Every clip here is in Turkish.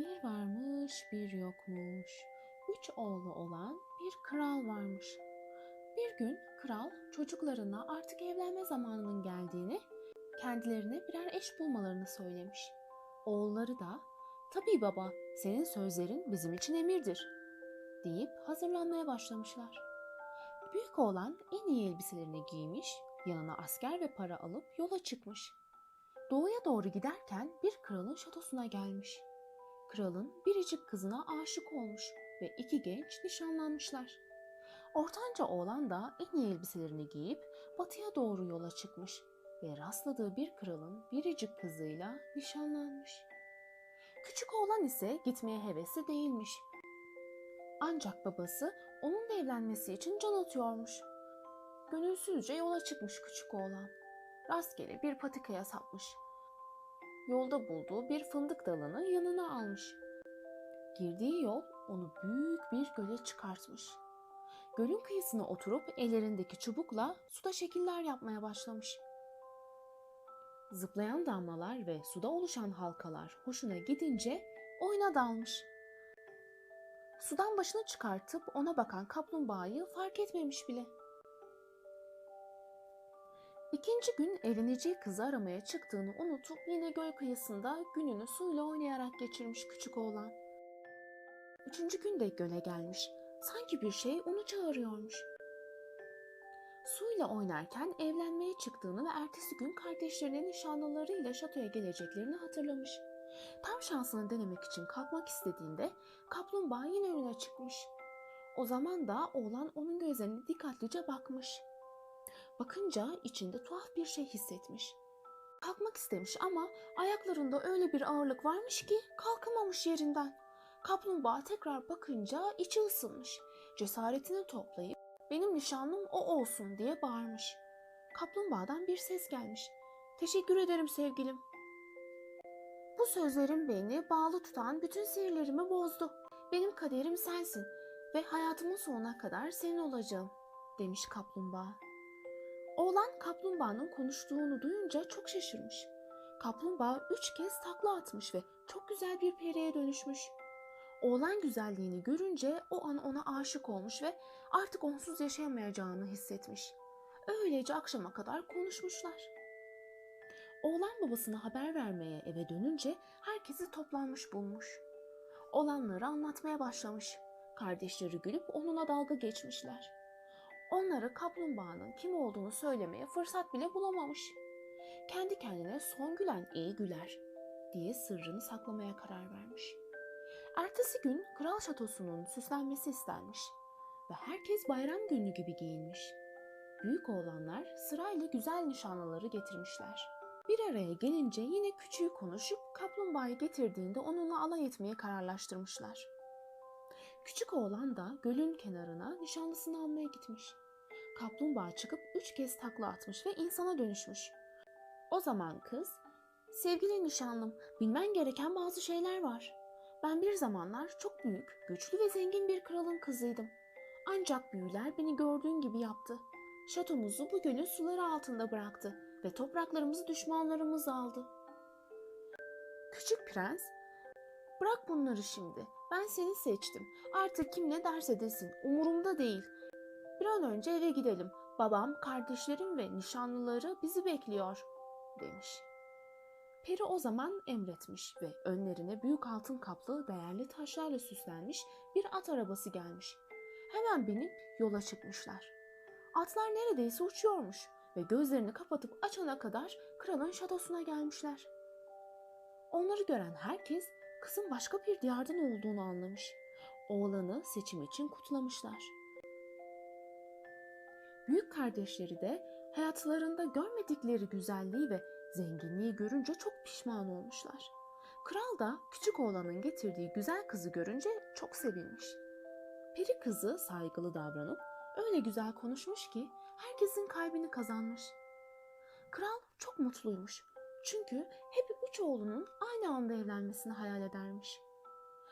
Bir varmış bir yokmuş. Üç oğlu olan bir kral varmış. Bir gün kral çocuklarına artık evlenme zamanının geldiğini, kendilerine birer eş bulmalarını söylemiş. Oğulları da tabii baba senin sözlerin bizim için emirdir deyip hazırlanmaya başlamışlar. Büyük oğlan en iyi elbiselerini giymiş, yanına asker ve para alıp yola çıkmış. Doğuya doğru giderken bir kralın şatosuna gelmiş. Kralın biricik kızına aşık olmuş ve iki genç nişanlanmışlar. Ortanca oğlan da en iyi elbiselerini giyip batıya doğru yola çıkmış ve rastladığı bir kralın biricik kızıyla nişanlanmış. Küçük oğlan ise gitmeye hevesli değilmiş. Ancak babası onunla evlenmesi için can atıyormuş. Gönülsüzce yola çıkmış küçük oğlan. Rastgele bir patikaya sapmış. Yolda bulduğu bir fındık dalını yanına almış. Girdiği yol onu büyük bir göle çıkartmış. Gölün kıyısına oturup ellerindeki çubukla suda şekiller yapmaya başlamış. Zıplayan damlalar ve suda oluşan halkalar hoşuna gidince oyuna dalmış. Sudan başını çıkartıp ona bakan kaplumbağayı fark etmemiş bile. İkinci gün evleneceği kızı aramaya çıktığını unutup yine göl kıyısında gününü suyla oynayarak geçirmiş küçük oğlan. Üçüncü gün de göle gelmiş. Sanki bir şey onu çağırıyormuş. Suyla oynarken evlenmeye çıktığını ve ertesi gün kardeşlerinin nişanlılarıyla şatoya geleceklerini hatırlamış. Tam şansını denemek için kalkmak istediğinde kaplumbağa yine önüne çıkmış. O zaman da oğlan onun gözlerine dikkatlice bakmış. Bakınca içinde tuhaf bir şey hissetmiş. Kalkmak istemiş ama ayaklarında öyle bir ağırlık varmış ki kalkamamış yerinden. Kaplumbağa tekrar bakınca içi ısınmış. Cesaretini toplayıp benim nişanlım o olsun diye bağırmış. Kaplumbağadan bir ses gelmiş. Teşekkür ederim sevgilim. Bu sözlerin beni bağlı tutan bütün sihirlerimi bozdu. Benim kaderim sensin ve hayatımın sonuna kadar senin olacağım demiş kaplumbağa. Oğlan kaplumbağanın konuştuğunu duyunca çok şaşırmış. Kaplumbağa üç kez takla atmış ve çok güzel bir periye dönüşmüş. Oğlan güzelliğini görünce o an ona aşık olmuş ve artık onsuz yaşayamayacağını hissetmiş. Öylece akşama kadar konuşmuşlar. Oğlan babasına haber vermeye eve dönünce herkesi toplanmış bulmuş. Olanları anlatmaya başlamış. Kardeşleri gülüp onunla dalga geçmişler. Onları kaplumbağanın kim olduğunu söylemeye fırsat bile bulamamış. Kendi kendine son gülen iyi güler diye sırrını saklamaya karar vermiş. Ertesi gün kral şatosunun süslenmesi istenmiş ve herkes bayram günü gibi giyinmiş. Büyük oğlanlar sırayla güzel nişanlıları getirmişler. Bir araya gelince yine küçüğü konuşup kaplumbağayı getirdiğinde onunla alay etmeye kararlaştırmışlar. Küçük oğlan da gölün kenarına nişanlısını almaya gitmiş. Kaplumbağa çıkıp üç kez takla atmış ve insana dönüşmüş. O zaman kız, sevgili nişanlım bilmen gereken bazı şeyler var. Ben bir zamanlar çok büyük, güçlü ve zengin bir kralın kızıydım. Ancak büyüler beni gördüğün gibi yaptı. Şatomuzu bu gölün suları altında bıraktı ve topraklarımızı düşmanlarımız aldı. Küçük prens, bırak bunları şimdi. Ben seni seçtim. Artık kim ne derse desin, umurumda değil. Bir an önce eve gidelim. Babam, kardeşlerim ve nişanlıları bizi bekliyor, demiş. Peri o zaman emretmiş ve önlerine büyük altın kaplı değerli taşlarla süslenmiş bir at arabası gelmiş. Hemen binip yola çıkmışlar. Atlar neredeyse uçuyormuş ve gözlerini kapatıp açana kadar kralın şatosuna gelmişler. Onları gören herkes kızın başka bir diyardan olduğunu anlamış. Oğlanı seçim için kutlamışlar. Büyük kardeşleri de hayatlarında görmedikleri güzelliği ve zenginliği görünce çok pişman olmuşlar. Kral da küçük oğlanın getirdiği güzel kızı görünce çok sevinmiş. Peri kızı saygılı davranıp öyle güzel konuşmuş ki herkesin kalbini kazanmış. Kral çok mutluymuş. Çünkü hep üç oğlunun aynı anda evlenmesini hayal edermiş.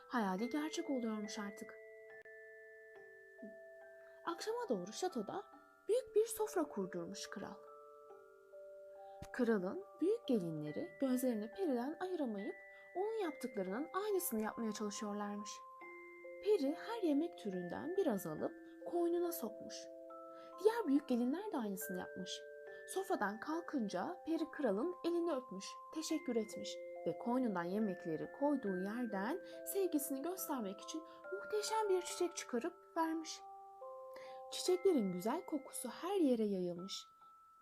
Hayali gerçek oluyormuş artık. Akşama doğru şatoda büyük bir sofra kurdurmuş kral. Kralın büyük gelinleri gözlerini periden ayıramayıp onun yaptıklarının aynısını yapmaya çalışıyorlarmış. Peri her yemek türünden biraz alıp koynuna sokmuş. Diğer büyük gelinler de aynısını yapmış. Sofradan kalkınca peri kralın elini öpmüş, teşekkür etmiş ve koynundan yemekleri koyduğu yerden sevgisini göstermek için muhteşem bir çiçek çıkarıp vermiş. Çiçeklerin güzel kokusu her yere yayılmış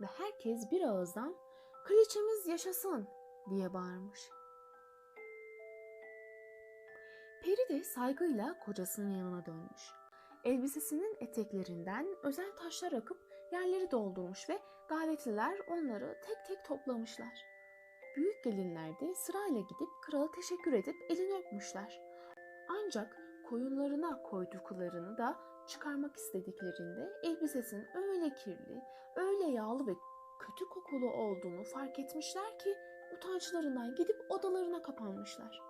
ve herkes bir ağızdan kraliçemiz yaşasın diye bağırmış. Peri de saygıyla kocasının yanına dönmüş. Elbisesinin eteklerinden özel taşlar akıp yerleri doldurmuş ve davetliler onları tek tek toplamışlar. Büyük gelinler de sırayla gidip krala teşekkür edip elini öpmüşler. Ancak koyunlarına koyduklarını da çıkarmak istediklerinde elbisesinin öyle kirli, öyle yağlı ve kötü kokulu olduğunu fark etmişler ki utançlarından gidip odalarına kapanmışlar.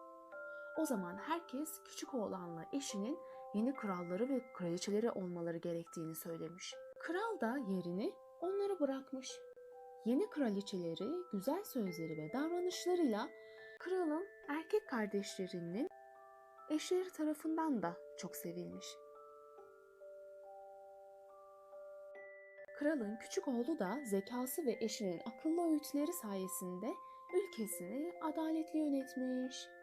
O zaman herkes küçük oğlanla eşinin yeni kralları ve kraliçeleri olmaları gerektiğini söylemiş. Kral da yerini onlara bırakmış. Yeni kraliçeleri güzel sözleri ve davranışlarıyla kralın erkek kardeşlerinin eşleri tarafından da çok sevilmiş. Kralın küçük oğlu da zekası ve eşinin akıllı öğütleri sayesinde ülkesini adaletli yönetmiş.